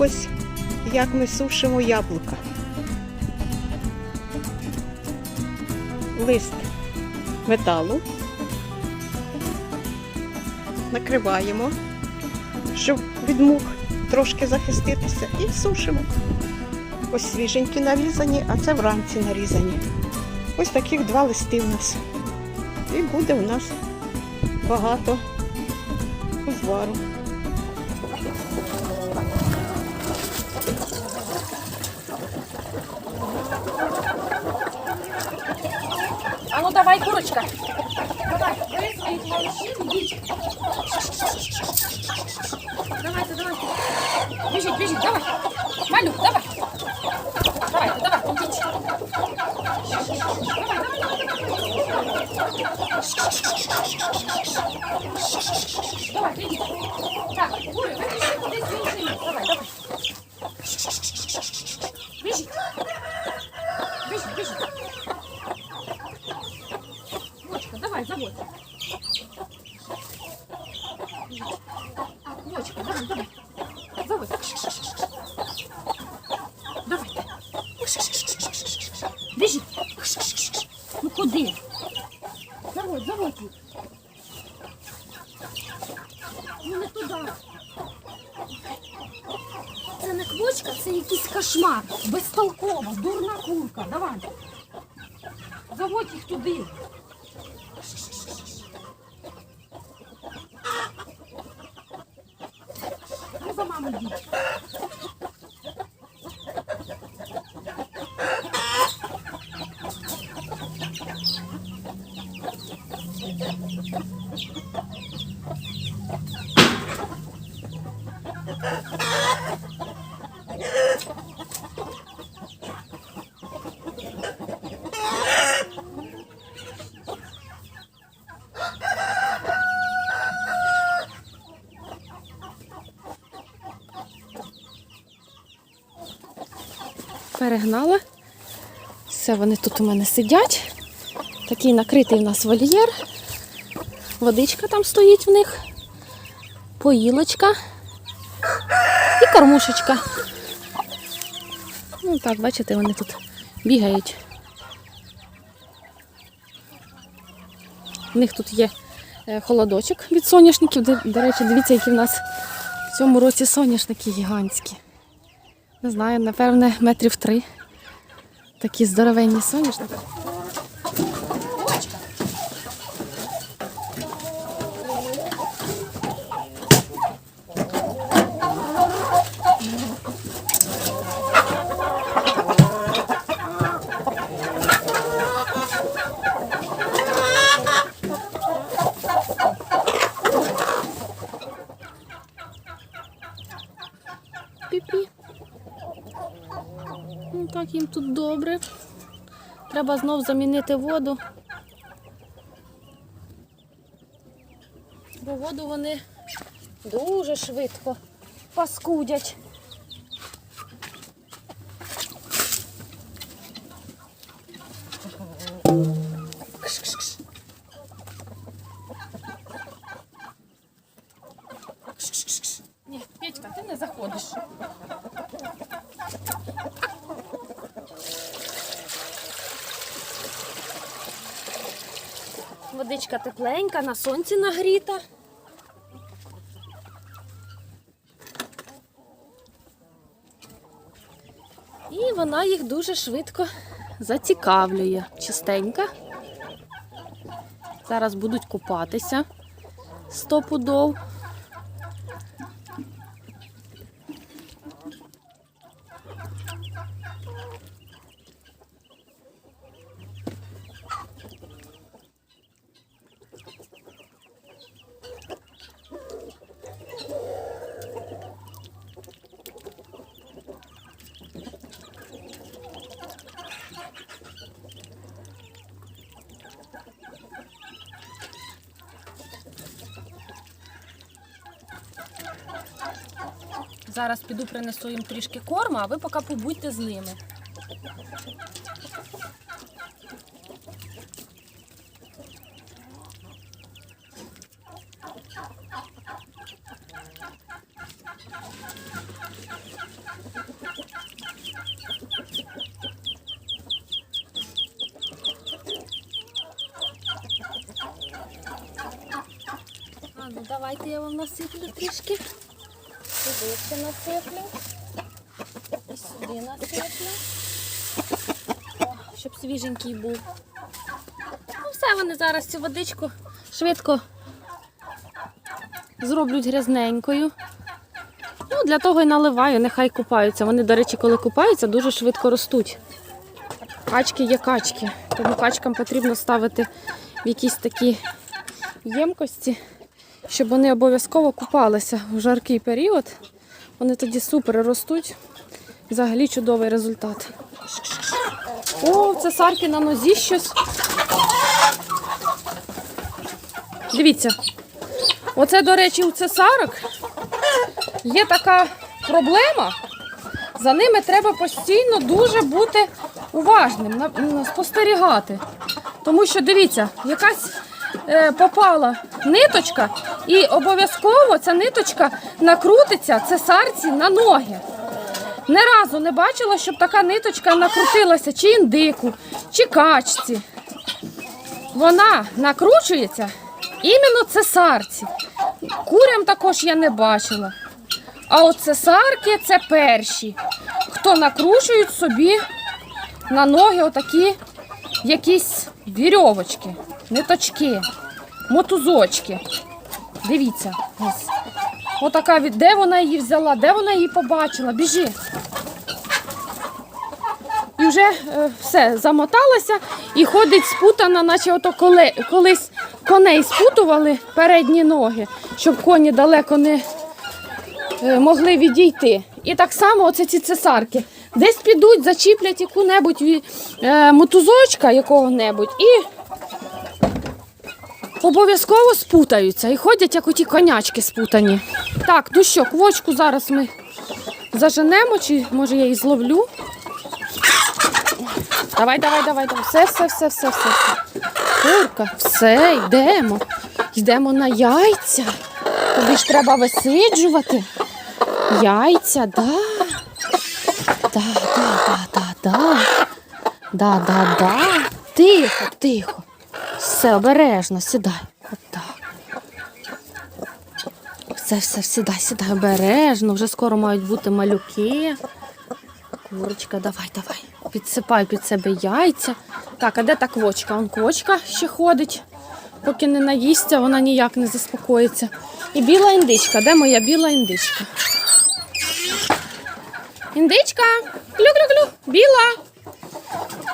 ось як ми сушимо яблука. Лист металу. Накриваємо, щоб від мух трошки захиститися, і сушимо. Ось свіженькі нарізані, а це вранці нарізані. Ось таких два листи у нас. І буде у нас багато узвару. Давай, курочка. Давай, бери своїх малышів, ідіть. Давайте, давайте. Біжіть, біжіть, давай. Малюк, давай. Давайте, давай, ідіть. Давай, давай. Давай, ідіть. Так, кури, ви пішли кудись в інший ліс. Давай, давай. Біжіть. Біжіть, біжіть. Вочка, давай, заводь. Вочка, давай, давай. Заводь. Давай. Біжи. Ну куди? Заводь, заводь. їх. Ну не туди. Це не квочка, це якийсь кошмар. Безтолкова, дурна курка. Давай. Заводь їх туди. Ну, за маму йдіть. Перегнала. Все, вони тут у мене сидять. Такий накритий у нас вольєр. Водичка там стоїть в них. Поїлочка і кормушечка. Ну так, бачите, вони тут бігають. У них тут є е, холодочок від соняшників. До, до речі, дивіться, які в нас в цьому році соняшники гігантські. Не знаю, напевне, метрів три. Такі здоровенні соняшники. Пі-пі. Ну так їм Треба знов замінити воду. Бо воду вони дуже швидко паскудять. Ні, Петька, ти не заходиш. Водичка тепленька, на сонці нагріта. І вона їх дуже швидко зацікавлює. Чистенька. Зараз будуть купатися сто Зараз піду принесу їм трішки корму, а ви поки побудьте з ними. Ну давайте я вам насиплю трішки. Сюди ще. І сюди насиплю. Щоб свіженький був. Ну все, вони зараз цю водичку швидко зроблять грязненькою. Ну, для того і наливаю, нехай купаються. Вони, до речі, коли купаються, дуже швидко ростуть. Качки є качки. Тому качкам потрібно ставити в якісь такі ємкості, щоб вони обов'язково купалися в жаркий період. Вони тоді супер ростуть. Взагалі чудовий результат. О, це сарки на нозі щось. Дивіться. Оце, до речі, у цесарок є така проблема. За ними треба постійно дуже бути уважним, спостерігати. Тому що дивіться, якась е, попала ниточка, і обов'язково ця ниточка накрутиться цесарці на ноги. Не разу не бачила, щоб така ниточка накрутилася чи індику, чи качці. Вона накручується іменно цесарці. Курям також я не бачила. А от цесарки це перші, хто накручують собі на ноги отакі якісь вірьовочки, ниточки, мотузочки. Дивіться, ось. Отака від де вона її взяла, де вона її побачила. Біжи. І вже е, все, замоталася і ходить спутана, наче ото коли, колись коней спутували передні ноги, щоб коні далеко не е, могли відійти. І так само оце ці цесарки. Десь підуть, зачіплять яку-небудь е, мотузочка якого-небудь і обов'язково спутаються і ходять, як оті конячки спутані. Так, ну що, квочку зараз ми заженемо, чи може я її зловлю. Давай, давай, давай, давай. Все, все, все, все, все. Курка, все, йдемо. Йдемо на яйця. Тобі ж треба висиджувати. Яйця, да. Да, да, да, да, да. Да, да, да. Тихо, тихо. Все, обережно, сідай. Отак. Все, все, сідай, сідай, обережно. Вже скоро мають бути малюки. Курочка, давай, давай. Підсипай під себе яйця. Так, а де та квочка? Он квочка ще ходить. Поки не наїсться, вона ніяк не заспокоїться. І біла індичка. Де моя біла індичка? Індичка! Клю-клю-клю! Біла!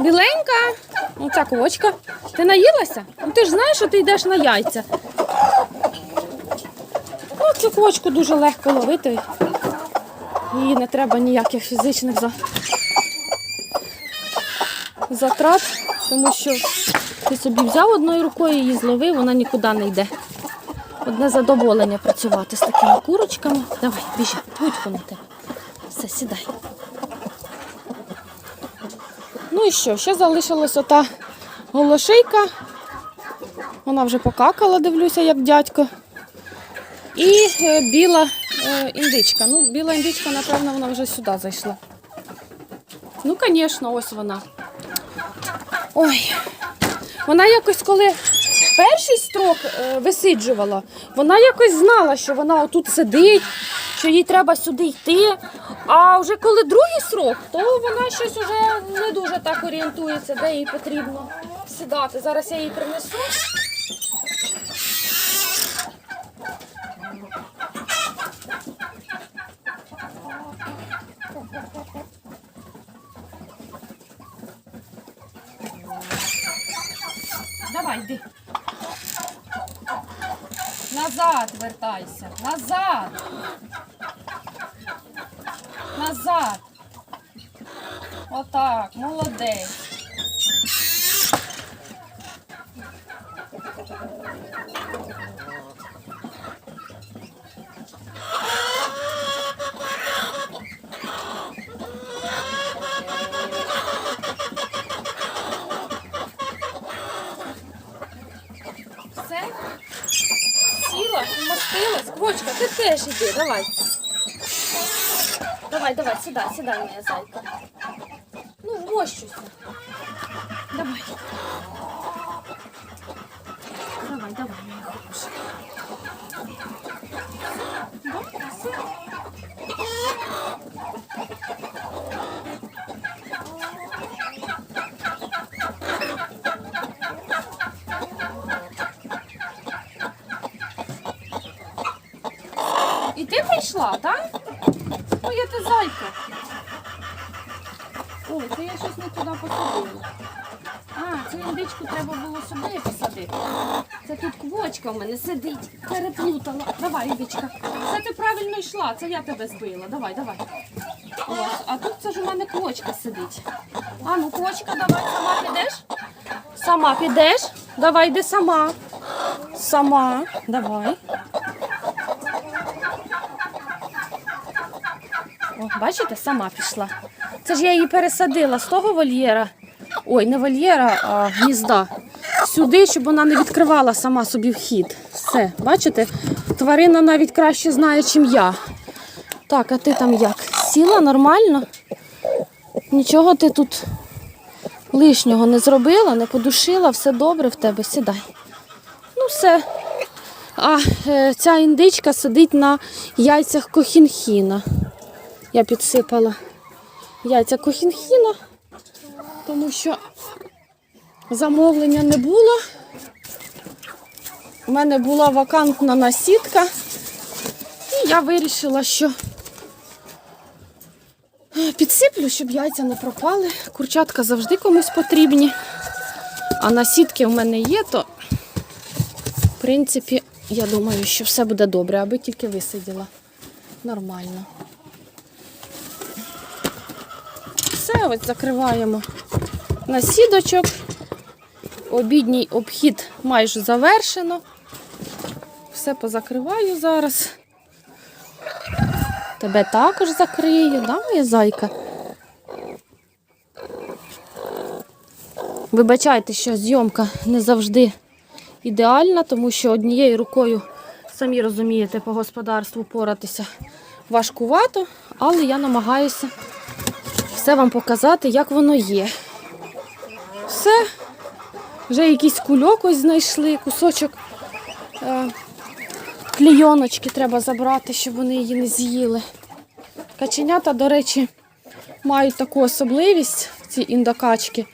Біленька! Ну, ця квочка. Ти наїлася? Ну ти ж знаєш, що ти йдеш на яйця. Ну, цю квочку дуже легко ловити. Їй не треба ніяких фізичних за... затрат, тому що ти собі взяв одною рукою, її зловив, вона нікуди не йде. Одне задоволення працювати з такими курочками. Давай, біжи, будь на тебе. Все, сідай. Ну і що, ще залишилась ота голошейка. Вона вже покакала, дивлюся, як дядько. І е, біла е, індичка. Ну, біла індичка, напевно, вона вже сюди зайшла. Ну, звісно, ось вона. Ой. Вона якось, коли перший строк е, висиджувала, вона якось знала, що вона отут сидить, що їй треба сюди йти. А вже коли другий срок, то вона щось уже не дуже так орієнтується, де їй потрібно сідати. Зараз я їй принесу. Давай, йди. Назад вертайся. Назад. Назад. Отак, молодець. Схватилась? Квочка, ти теж іди, давай. Давай, давай, сідай, сідай, моя зайка. Ну, вмощуйся. Давай. Давай, давай. Прийшла, так? Моя ти зайка. Ой, це я щось не туди посадила. А, цю індичку треба було сюди посадити. Це тут квочка в мене сидить. Переплутала. Давай, індичка. Це ти правильно йшла, це я тебе збила. Давай, давай. Ось, а тут це ж у мене квочка сидить. А ну, квочка, давай, сама підеш? Сама підеш? Давай, йди сама. Сама. Давай. О, бачите, сама пішла. Це ж я її пересадила з того вольєра. Ой, не вольєра, а гнізда. Сюди, щоб вона не відкривала сама собі вхід. Все, бачите? Тварина навіть краще знає, чим я. Так, а ти там як? Сіла нормально? Нічого ти тут лишнього не зробила, не подушила, все добре в тебе, сідай. Ну, все. А е, ця індичка сидить на яйцях кохінхіна. Я підсипала яйця кохінхіна, тому що замовлення не було. У мене була вакантна насідка, і я вирішила, що підсиплю, щоб яйця не пропали. Курчатка завжди комусь потрібні. А насідки в мене є, то в принципі, я думаю, що все буде добре, аби тільки висиділа. Нормально. Все, ось закриваємо насідочок. Обідній обхід майже завершено. Все позакриваю зараз. Тебе також закрию, да, моя зайка? Вибачайте, що зйомка не завжди ідеальна, тому що однією рукою, самі розумієте, по господарству поратися важкувато, але я намагаюся все вам показати, як воно є. Все, вже якийсь кульок ось знайшли, кусочок е, клійоночки треба забрати, щоб вони її не з'їли. Каченята, до речі, мають таку особливість, ці індокачки,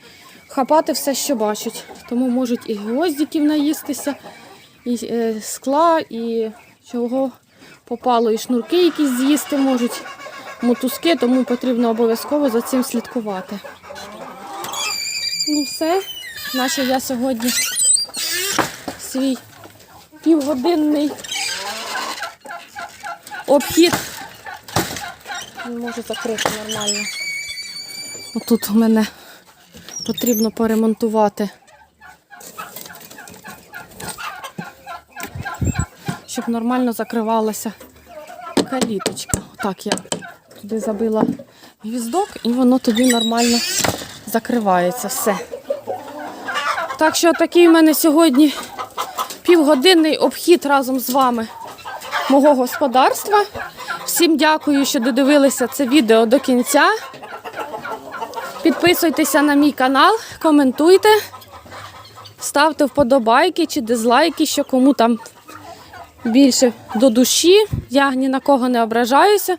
хапати все, що бачать. Тому можуть і гвоздиків наїстися, і е, скла, і чого попало, і шнурки якісь з'їсти можуть мотузки, тому потрібно обов'язково за цим слідкувати. Ну все, наче я сьогодні свій півгодинний обхід. Не можу закрити нормально. Отут у мене потрібно поремонтувати, щоб нормально закривалася каліточка. Так, я туди забила гвіздок і воно тоді нормально закривається все. Так що такий в мене сьогодні півгодинний обхід разом з вами мого господарства. Всім дякую, що додивилися це відео до кінця. Підписуйтеся на мій канал, коментуйте, ставте вподобайки чи дизлайки, що кому там більше до душі. Я ні на кого не ображаюся,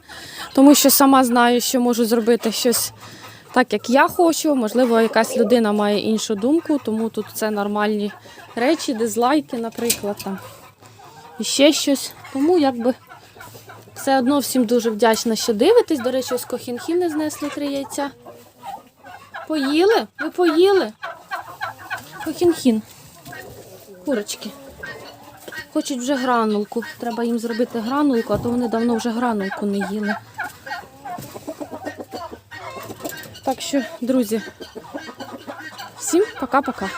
тому що сама знаю, що можу зробити щось так, як я хочу. Можливо, якась людина має іншу думку, тому тут це нормальні речі, дизлайки, наприклад, там. І ще щось. Тому якби все одно всім дуже вдячна, що дивитесь. До речі, ось кохінхіни знесли три яйця. Поїли? Ви поїли? Кохінхін. Курочки. Хочуть вже гранулку. Треба їм зробити гранулку, а то вони давно вже гранулку не їли. Так що, друзі, всім пока-пока.